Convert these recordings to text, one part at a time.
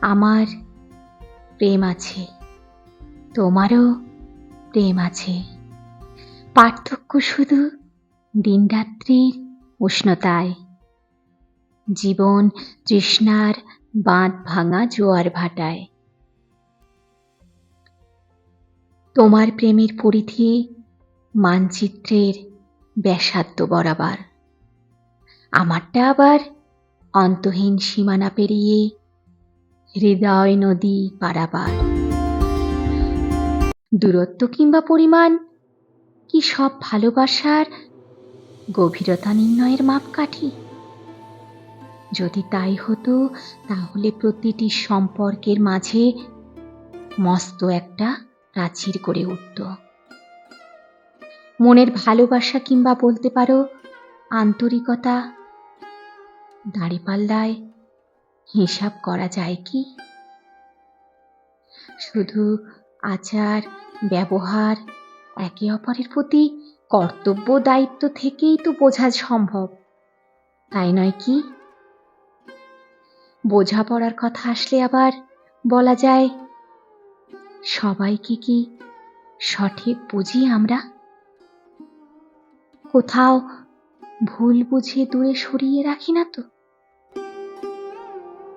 আমার প্রেম আছে, তোমারও প্রেম আছে। পার্থক্য শুধু দিনরাত্রির উষ্ণতায়। জীবন তৃষ্ণার বাঁধ ভাঙা জোয়ার ভাটায়। তোমার প্রেমের পরিধি মানচিত্রের ব্যাসার্ধ বরাবর। আমারটা আবার অন্তহীন সীমানা পেরিয়ে হৃদয় নদী পারাবার দূরত্ব কিংবা পরিমাণ, কি সব ভালোবাসার গভীরতা নির্ণয়ের মাপকাঠি? যদি তাই হতো, তাহলে প্রতিটি সম্পর্কের মাঝে মস্ত একটা প্রাচীর করে উঠত। মনের ভালোবাসা কিংবা বলতে পারো, আন্তরিকতা, দাঁড়িপাল্লায় হিসাব করা যায় কি? শুধু আচার, ব্যবহার, একে অপরের প্রতি কর্তব্য, দায়িত্ব থেকেই তো বোঝা সম্ভব। তাই নয় কি? বোঝাপড়ার কথা আসলে আবার বলা যায়, সবাইকে কি সঠিক বুঝি আমরা? কোথাও ভুল বুঝে দূরে সরিয়ে রাখি না তো?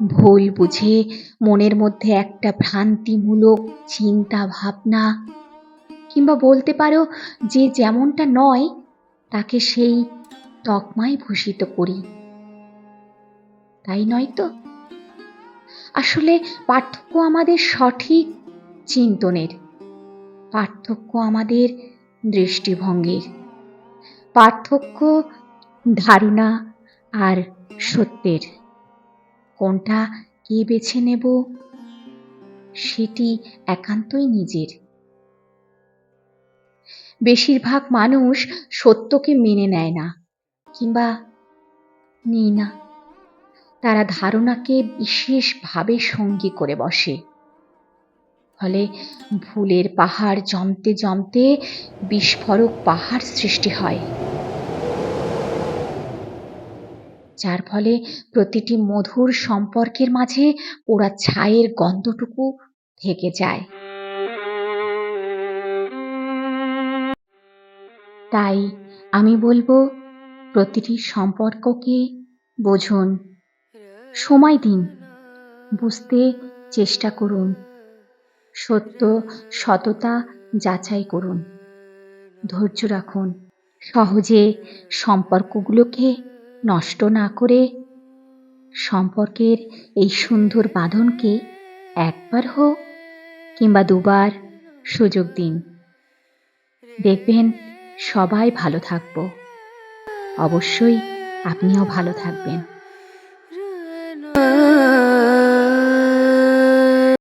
ভুল বুঝে মনের মধ্যে একটা ভ্রান্তিমূলক চিন্তা ভাবনা কিংবা বলতে পারো যে যেমনটা নয়, তাকে সেই তকমায় ভূষিত করি। তাই নয় তো? আসলে পার্থক্য আমাদের সঠিক চিন্তনের, পার্থক্য আমাদের দৃষ্টিভঙ্গির, পার্থক্য ধারণা আর সত্যের। কোনটা কে বেছে নেব? সেটি একান্তই নিজের। বেশিরভাগ মানুষ সত্যকে মেনে নেয় না, কিংবা নিই না। তারা ধারণাকে বিশেষভাবে সঙ্গী করে বসে। ফলে ভুলের পাহাড় জমতে জমতে বিস্ফোরক পাহাড় সৃষ্টি হয়। যার ফলে প্রতিটি মধুর সম্পর্কের মাঝে ওরা ছায়ের গন্ধটুকু থেকে যায়। তাই আমি বলব, প্রতিটি সম্পর্ককে বোঝুন, সময় দিন, বুঝতে চেষ্টা করুন, সত্য, সততা যাচাই করুন, ধৈর্য রাখুন, সহজে সম্পর্কগুলোকে নষ্ট না করে সম্পর্কের এই সুন্দর বাঁধনকে একবার হোক কিংবা দুবার সুযোগ দিন। দেখবেন সবাই ভালো থাকব। অবশ্যই আপনিও ভালো থাকবেন।